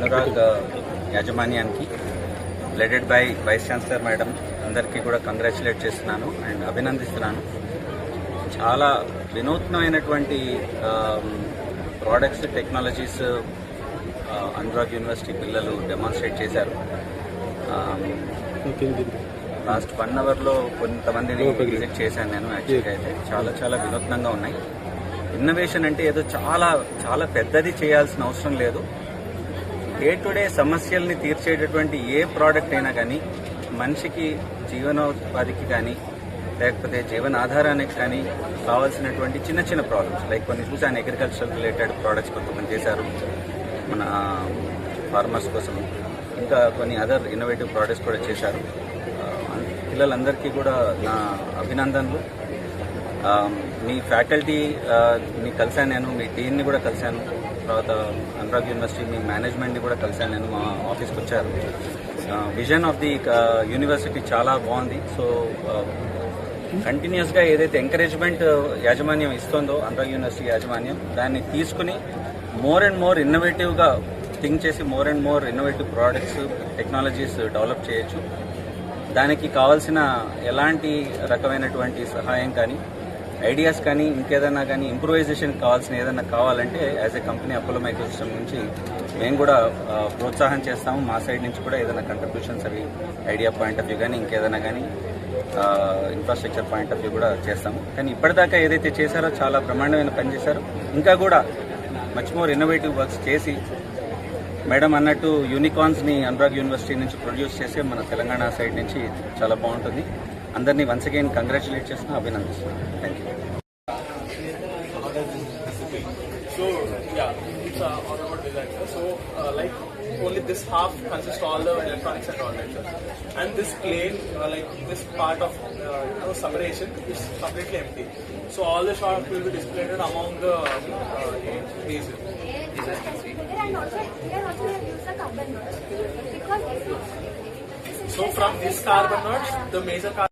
అనురాగ్ యాజమాన్యానికి leaded by vice chancellor madam అందరికీ కూడా కంగ్రాచులేట్ చేస్తున్నాను అండ్ అభినందిస్తున్నాను. చాలా వినూత్నమైనటువంటి ప్రోడక్ట్స్ టెక్నాలజీస్ అనురాగ్ యూనివర్సిటీ పిల్లలు డెమాన్స్ట్రేట్ చేశారు. లాస్ట్ వన్ అవర్లో కొంతమందిని విజిట్ చేశాను నేను యాక్చువల్గా అయితే. చాలా చాలా వినూత్నంగా ఉన్నాయి. ఇన్నోవేషన్ అంటే ఏదో చాలా చాలా పెద్దది చేయాల్సిన అవసరం లేదు. డే టు డే సమస్యల్ని తీర్చేటటువంటి ఏ ప్రోడక్ట్ అయినా కానీ మనిషికి జీవనోపాధికి కానీ లేకపోతే జీవన ఆధారానికి కానీ కావాల్సినటువంటి చిన్న చిన్న ప్రాబ్లమ్స్ లైక్ కొన్ని చూసాను అగ్రికల్చర్ రిలేటెడ్ ప్రోడక్ట్స్ కొంతమంది చేశారు మన ఫార్మర్స్ కోసం. ఇంకా కొన్ని అదర్ ఇన్నోవేటివ్ ప్రోడక్ట్స్ కూడా చేశారు. పిల్లలందరికీ కూడా నా అభినందనలు. మీ ఫ్యాకల్టీ ఆ, కలిశాను నేను మీ టీన్ని కూడా కలిశాను. తర్వాత అనురాగ్ యూనివర్సిటీ మీ మేనేజ్మెంట్ని కూడా కలిశాను నేను మా ఆఫీస్కి వచ్చారు. విజన్ ఆఫ్ ది యూనివర్సిటీ చాలా బాగుంది. సో కంటిన్యూస్గా ఏదైతే ఎంకరేజ్మెంట్ యాజమాన్యం ఇస్తుందో అనురాగ్ యూనివర్సిటీ యాజమాన్యం దాన్ని తీసుకుని మోర్ అండ్ మోర్ ఇన్నోవేటివ్గా థింక్ చేసి more and more innovative products technologies develop చేయొచ్చు. దానికి కావాల్సిన ఎలాంటి రకమైనటువంటి సహాయం కానీ ఐడియాస్ కానీ ఇంకేదైనా కానీ ఇంప్రూవైజేషన్ కావాల్సిన ఏదైనా కావాలంటే as a company Apollo micro system నుంచి మేము కూడా ప్రోత్సాహం చేస్తాము. మా సైడ్ నుంచి కూడా ఏదైనా కంట్రిబ్యూషన్స్ అవి ఐడియా పాయింట్ ఆఫ్ వ్యూ కానీ ఇంకేదైనా కానీ ఇన్ఫ్రాస్ట్రక్చర్ పాయింట్ ఆఫ్ వ్యూ కూడా చేస్తాము. కానీ ఇప్పటిదాకా ఏదైతే చేశారో చాలా బ్రహ్మాండమైన పని చేశారు. ఇంకా కూడా మచ్ మోర్ ఇన్నోవేటివ్ వర్క్స్ చేసి మేడం అన్నట్టు యూనికాన్స్ని అనురాగ్ యూనివర్సిటీ నుంచి ప్రొడ్యూస్ చేసి మన తెలంగాణ సైడ్ నుంచి చాలా బాగుంటుంది. అందరినీ వన్స్ అగైన్ కంగ్రాచులేట్ చేస్తున్నా అభినందిస్తున్నాను thank you So yeah, it's a automotive design. So uh, like only this half consists all the electronics and all that. sir. And this plane, uh, like this part of uh, you know separation is completely empty. So all the shot will be displayed among the uh, these. and also here also we have used the carbon nuts because this is this So from a- this carbon nuts, the major carbon.